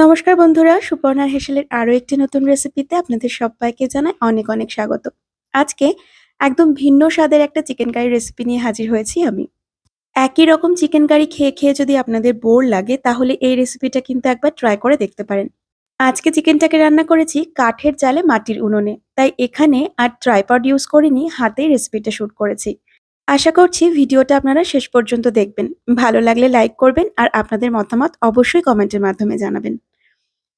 নমস্কার বন্ধুরা সুপর্ণার হেসেলের আরও একটি নতুন রেসিপিতে আপনাদের সবাইকে জানাই অনেক অনেক স্বাগত। আজকে একদম ভিন্ন স্বাদের একটা চিকেন কারি রেসিপি নিয়ে হাজির হয়েছি আমি। একই রকম চিকেন কারি খেয়ে খেয়ে যদি আপনাদের বোর লাগে, তাহলে এই রেসিপিটা কিন্তু একবার ট্রাই করে দেখতে পারেন। আজকে চিকেনটাকে রান্না করেছি কাঠের জালে মাটির উনুনে, তাই এখানে আর ট্রাইপড ইউজ করিনি, হাতেই রেসিপিটা শ্যুট করেছি। আশা করছি ভিডিওটা আপনারা শেষ পর্যন্ত দেখবেন। ভালো লাগলে লাইক করবেন আর আপনাদের মতামত অবশ্যই কমেন্টের মাধ্যমে জানাবেন।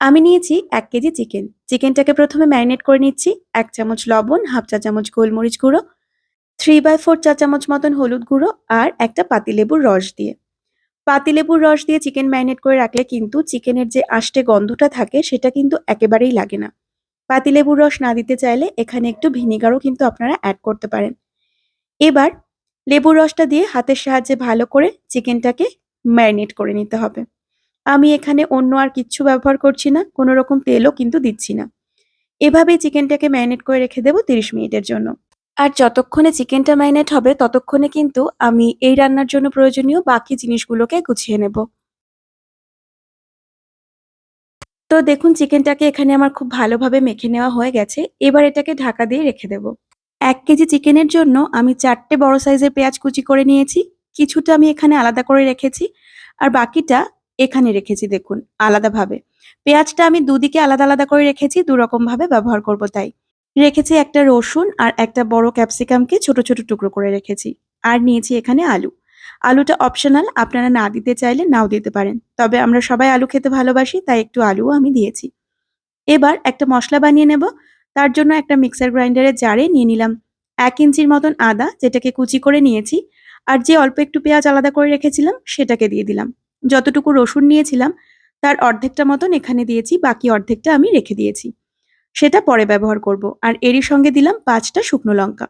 আমি নিয়েছি এক কেজি চিকেন। চিকেনটাকে প্রথমে ম্যারিনেট করে নিচ্ছি, এক চামচ লবণ, হাফ চা চামচ গোলমরিচ গুঁড়ো থ্রি বাই ফোর চা চামচ মতন হলুদ গুঁড়ো আর একটা পাতিলেবুর রস দিয়ে। পাতিলেবুর রস দিয়ে চিকেন ম্যারিনেট করে রাখলে কিন্তু চিকেনের যে আষ্টে গন্ধটা থাকে সেটা কিন্তু একেবারেই লাগে না। পাতিলেবুর রস না দিতে চাইলে এখানে একটু ভিনিগারও কিন্তু আপনারা অ্যাড করতে পারেন। এবার লেবুর রসটা দিয়ে হাতের সাহায্যে ভালো করে চিকেনটাকে ম্যারিনেট করে নিতে হবে। আমি এখানে অন্য আর কিচ্ছু ব্যবহার করছি না, কোনো রকম তেলও কিন্তু দিচ্ছি না। এভাবেই চিকেনটাকে ম্যারিনেট করে রেখে দেবো তিরিশ মিনিটের জন্য। আর যতক্ষণে চিকেনটা ম্যারিনেট হবে, ততক্ষণে কিন্তু আমি এই রান্নার জন্য প্রয়োজনীয় বাকি জিনিসগুলোকে গুছিয়ে নেব। তো দেখুন, চিকেনটাকে এখানে আমার খুব ভালোভাবে মেখে নেওয়া হয়ে গেছে। এবার এটাকে ঢাকা দিয়ে রেখে দেব। এক কেজি চিকেনের জন্য আমি চারটে বড় সাইজের পেঁয়াজ কুচি করে নিয়েছি। কিছুটা আমি এখানে আলাদা করে রেখেছি। আর বাকিটা এখানে রেখেছি, দেখুন, আলাদাভাবে। পেঁয়াজটা আমি দুদিকে আলাদা আলাদা করে রেখেছি দু রকম ভাবে ব্যবহার করব তাই। রেখেছি একটা রসুন আর একটা বড় ক্যাপসিকামকে ছোট ছোট টুকরো করে রেখেছি আর নিয়েছি এখানে আলু। আলুটা অপশনাল আপনারা না দিতে চাইলে নাও দিতে পারেন। তবে আমরা সবাই আলু খেতে ভালোবাসি, তাই একটু আলুও আমি দিয়েছি। এবার একটা মশলা বানিয়ে নেব, তার জন্য একটা মিক্সার গ্রাইন্ডারের জারে নিয়ে নিলাম এক ইঞ্চির মতন আদা, যেটাকে কুচি করে নিয়েছি, আর যে অল্প একটু পেঁয়াজ আলাদা করে রেখেছিলাম, সেটাকে দিয়ে দিলাম। যতটুকু রসুন নিয়েছিলাম, তার অর্ধেকটা মতন এখানে দিয়েছি, বাকি অর্ধেকটা আমি রেখে দিয়েছি। সেটা পরে ব্যবহার করব। আর এরই সঙ্গে দিলাম পাঁচটা শুকনো লঙ্কা।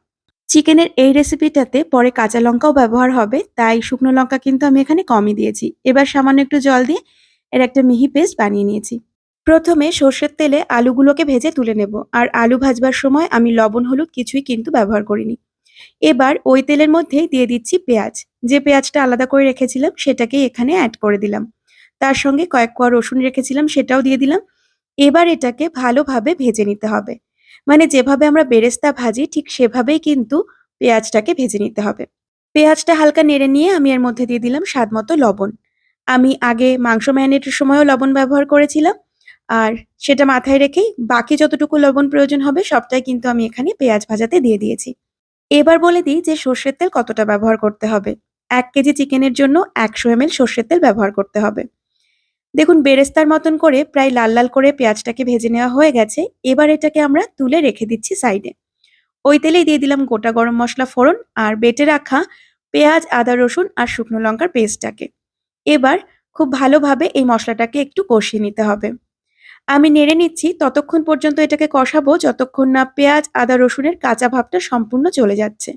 চিকেনের এই রেসিপিটাতে পরে কাঁচা লঙ্কাও ব্যবহার হবে, তাই শুকনো লঙ্কা কিন্তু আমি এখানে কমই দিয়েছি। এবার সামান্য একটু জল দিয়ে এর একটা মিহি পেস্ট বানিয়ে নিয়েছি। প্রথমে সর্ষের তেলে আলুগুলোকে ভেজে তুলে নেব। আর আলু ভাজবার সময় আমি লবণ, হলুদ কিছুই কিন্তু ব্যবহার করিনি। এবার ওই তেলের মধ্যেই দিয়ে দিচ্ছি পেঁয়াজ। যে পেঁয়াজটা আলাদা করে রেখেছিলাম, সেটাকে এখানে অ্যাড করে দিলাম। তার সঙ্গে কয়েক কোয়া রসুন রেখেছিলাম, সেটাও দিয়ে দিলাম। এবার এটাকে ভালোভাবে ভেজে নিতে হবে। মানে যেভাবে আমরা বেরেস্তা ভাজি, ঠিক সেভাবেই কিন্তু পেঁয়াজটাকে ভেজে নিতে হবে। পেঁয়াজটা হালকা নেড়ে নিয়ে আমি এর মধ্যে দিয়ে দিলাম স্বাদ মতো লবণ। আমি আগে মাংস ম্যারিনেটের সময়ও লবণ ব্যবহার করেছিলাম। আর সেটা মাথায় রেখেই বাকি যতটুকু লবণ প্রয়োজন হবে, সবটাই কিন্তু আমি এখানে পেঁয়াজ ভাজাতে দিয়ে দিয়েছি। এবার বলে দিই যে সর্ষের তেল কতটা ব্যবহার করতে হবে। এক কেজি চিকেনের জন্য একশো এম সর্ষের তেল ব্যবহার করতে হবে। দেখুন, বেরেস্তার মতন করে প্রায় লাল লাল করে পেঁয়াজটাকে ভেজে নেওয়া হয়ে গেছে। এবার এটাকে আমরা তুলে রেখে দিচ্ছি সাইডে। ওই তেলেই দিয়ে দিলাম গোটা গরম মশলা ফোড়ন আর বেটে রাখা পেঁয়াজ, আদা, রসুন আর শুকনো লঙ্কার পেস্টটাকে। এবার খুব ভালোভাবে এই মশলাটাকে একটু কষিয়ে নিতে হবে। আমি নেড়ে নিচ্ছি, ততক্ষণ পর্যন্ত এটাকে কষাবো যতক্ষণ না পেঁয়াজ, আদা, রসুনের কাঁচা ভাবটা সম্পূর্ণ চলে যাচ্ছে।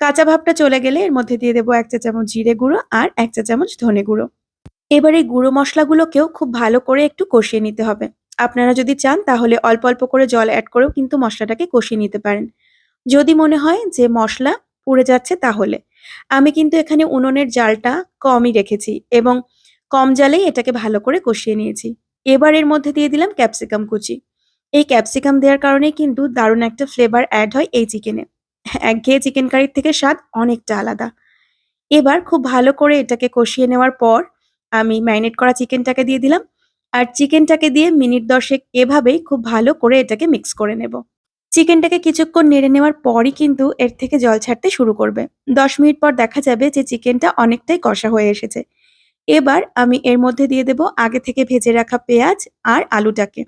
কাঁচা ভাবটা চলে গেলে এর মধ্যে দিয়ে দেবো এক চা চামচ জিরে গুঁড়ো আর এক চা চামচ ধনে গুঁড়ো। এবার এই গুঁড়ো মশলাগুলোকেও খুব ভালো করে একটু কষিয়ে নিতে হবে। আপনারা যদি চান তাহলে অল্প অল্প করে জল অ্যাড করেও কিন্তু মশলাটাকে কষিয়ে নিতে পারেন। যদি মনে হয় যে মশলা পুড়ে যাচ্ছে তাহলে। আমি কিন্তু এখানে উনুনের জালটা কমই রেখেছি এবং কম জালেই এটাকে ভালো করে কষিয়ে নিয়েছি। এবার এর মধ্যে দিয়ে দিলাম ক্যাপসিকাম কুচি। এই ক্যাপসিকাম দেওয়ার কারণে কিন্তু দারুণ একটা ফ্লেভার অ্যাড হয় এই চিকেনে একঘেয়ে চিকেন কারির থেকে স্বাদ অনেকটা আলাদা। এবার খুব ভালো করে এটাকে কষিয়ে নেওয়ার পর আমি ম্যারিনেট করা চিকেনটাকে দিয়ে দিলাম। আর চিকেনটাকে দিয়ে মিনিট দশেক এভাবেই খুব ভালো করে এটাকে মিক্স করে নেব। চিকেনটাকে কিছুক্ষণ নেড়ে নেওয়ার পরই কিন্তু এর থেকে জল ছাড়তে শুরু করবে। দশ মিনিট পর দেখা যাবে যে চিকেনটা অনেকটাই কষা হয়ে এসেছে। এবার আমি এর মধ্যে দিয়ে দেব আগে থেকে ভেজে রাখা পেঁয়াজ আর আলুটাকে।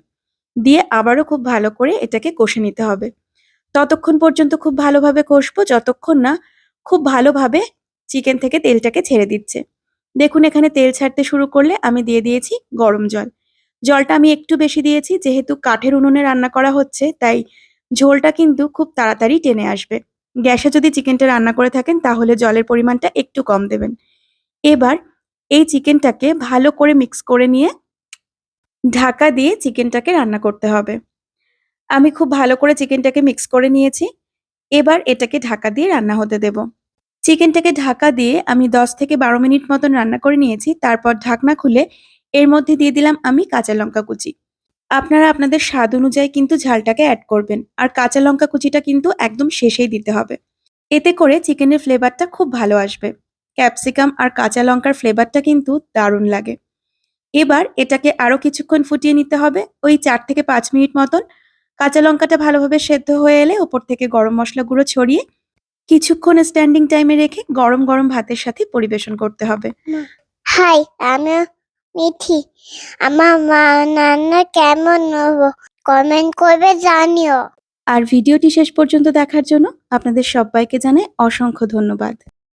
দিয়ে আবারও খুব ভালো করে এটাকে কষে নিতে হবে। ততক্ষণ পর্যন্ত খুব ভালোভাবে কষবো, যতক্ষণ না খুব ভালোভাবে চিকেন থেকে তেলটাকে ছেড়ে দিচ্ছে। দেখুন, এখানে তেল ছাড়তে শুরু করলে আমি দিয়ে দিয়েছি গরম জল। জলটা আমি একটু বেশি দিয়েছি, যেহেতু কাঠের উনুনে রান্না করা হচ্ছে, তাই ঝোলটা কিন্তু খুব তাড়াতাড়ি টেনে আসবে। গ্যাসে যদি চিকেনটা রান্না করে থাকেন, তাহলে জলের পরিমাণটা একটু কম দেবেন। এবার এই চিকেনটাকে ভালো করে মিক্স করে নিয়ে ঢাকা দিয়ে চিকেনটাকে রান্না করতে হবে। আমি খুব ভালো করে চিকেনটাকে মিক্স করে নিয়েছি। এবার এটাকে ঢাকা দিয়ে রান্না হতে দেব। চিকেনটাকে ঢাকা দিয়ে আমি দশ থেকে বারো মিনিট মতন রান্না করে নিয়েছি। তারপর ঢাকনা খুলে এর মধ্যে দিয়ে দিলাম আমি কাঁচা লঙ্কা কুচি। আপনারা আপনাদের স্বাদ অনুযায়ী কিন্তু ঝালটাকে অ্যাড করবেন। আর কাঁচা লঙ্কা কুচিটা কিন্তু একদম শেষেই দিতে হবে। এতে করে চিকেনের ফ্লেভারটা খুব ভালো আসবে। ক্যাপসিকাম আর কাঁচা লঙ্কার ফ্লেভারটা কিন্তু দারুণ লাগে। এবার এটাকে আরও কিছুক্ষণ ফুটিয়ে নিতে হবে ওই চার থেকে পাঁচ মিনিট মতন। কাঁচা লঙ্কাটা ভালোভাবে সেদ্ধ হয়ে এলে ওপর থেকে গরম মশলা গুঁড়ো ছড়িয়ে কিছুক্ষণ স্ট্যান্ডিং টাইমে রেখে গরম গরম ভাতের সাথে পরিবেশন করতে হবে। হাই আমি মিঠি। আমার মা রান্না কেমন হব? কমেন্ট করবে জানিও। আর ভিডিওটি শেষ পর্যন্ত দেখার জন্য আপনাদের সবাইকে জানাই অসংখ্য ধন্যবাদ।